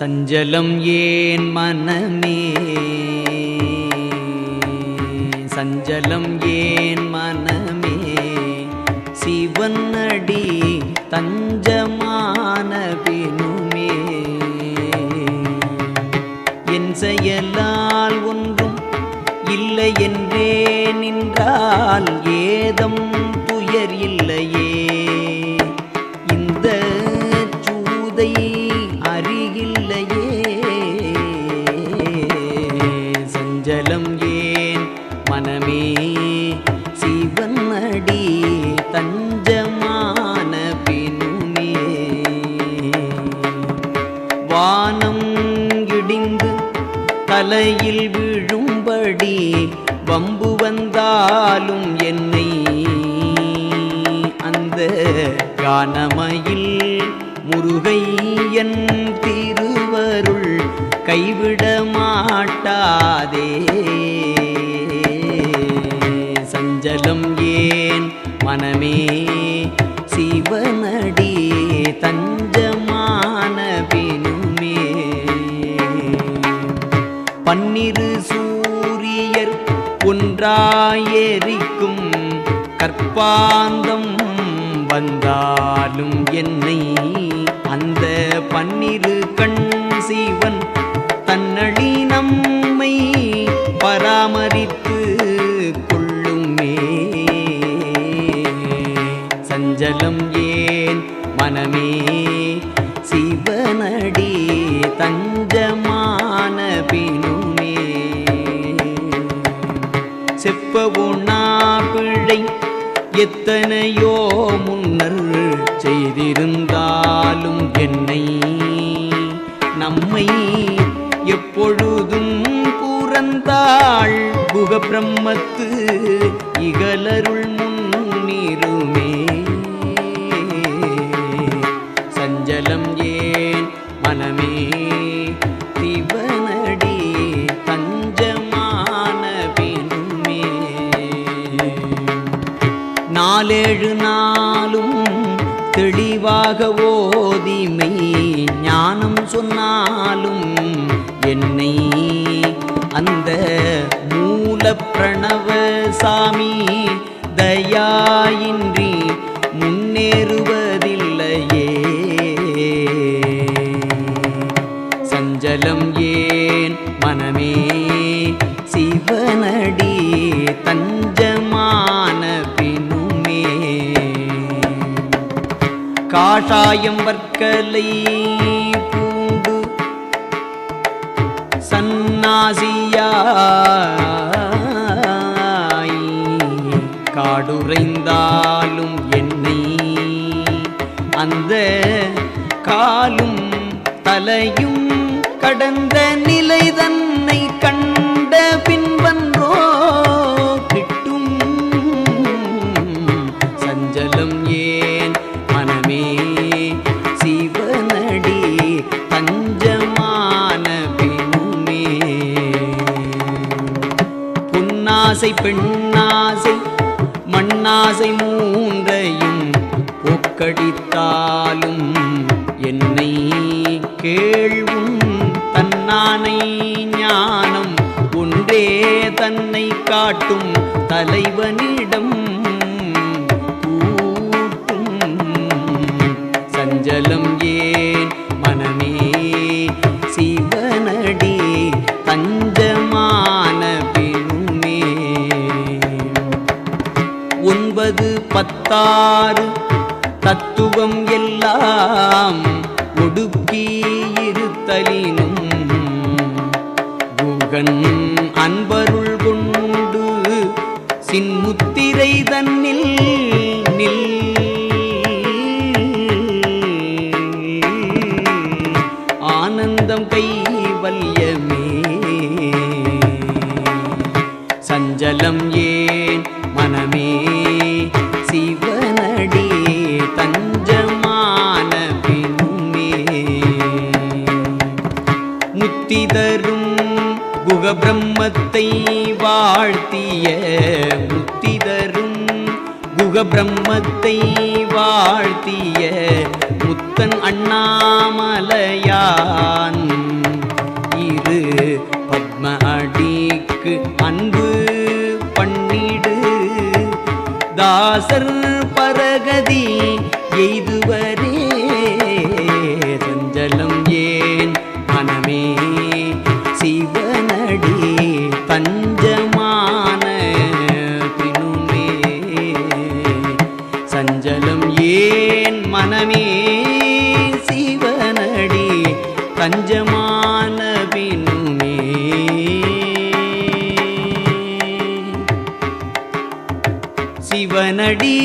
சஞ்சலம் ஏன் மனமே? சஞ்சலம் ஏன் மனமே? சிவன் அடி தஞ்சமான பினுமே என் செயலால் ஒன்றும் இல்லை என்றே நின்றால் ஏதம் துயர் இல்லையே மனமே. சிவன் தஞ்சமான பின்னுமே வானம் இடிந்து தலையில் விழும்படி வம்பு வந்தாலும் என்னை. அந்த கானமையில் முருகையன் திருவருள் கைவிட மாட்டாதே சஞ்சலம் ஏன் மனமே? சிவனடி தஞ்சமான பினுமே பன்னிரு சூரியர் ஒன்றாயெரிக்கும் கற்பாந்தம் வந்தாலும் என்னை அந்த பன்னிரு கண் சிவன் தன்னழி நம்மை பராமரித்து மனமே சிவனடி தஞ்சமான பினுமே செப்பவுனா பிழை எத்தனையோ முன்னர் செய்திருந்தாலும் என்னை நம்மை எப்பொழுதும் புறந்தாள் புக பிரம்மத்து இகலருள் முன்னிருமே. நாளும் தெளிவாக ஓதிமை ஞானம் சொன்னாலும் என்னை அந்த மூல பிரணவ சாமி தயாயின்றி காஷாயம் வர்க்கலை பூண்டு சன்னாசியாய் காடுரைந்தாலும் என்னை அந்த காலும் தலையும் கடந்த நிலை தன்னை கண்ட பின்பன்றோ பெண்ணாசை மண்ணாசை மூன்றையும் போக்கடித்தாலும் என்னை கேள்வும் தன்னானை ஞானம் ஒன்றே தன்னை காட்டும் தலைவனிடம் பத்தாறு தத்துவம் எல்லாம் ஒடுக்கி இருத்தலினும் குகன் அன்பருள் கொண்டு சின்முத்திரை தன்னில் நில் வாழ்த்திய முத்தி தரும் குகபிரம்மத்தை வாழ்த்திய முத்தன் அண்ணாமலையான். இரு பத்ம அடிக்கு அன்பு பண்ணிடு. தாசர் பரகதி எய்துவரே தஞ்சமான பினுமே சிவனடி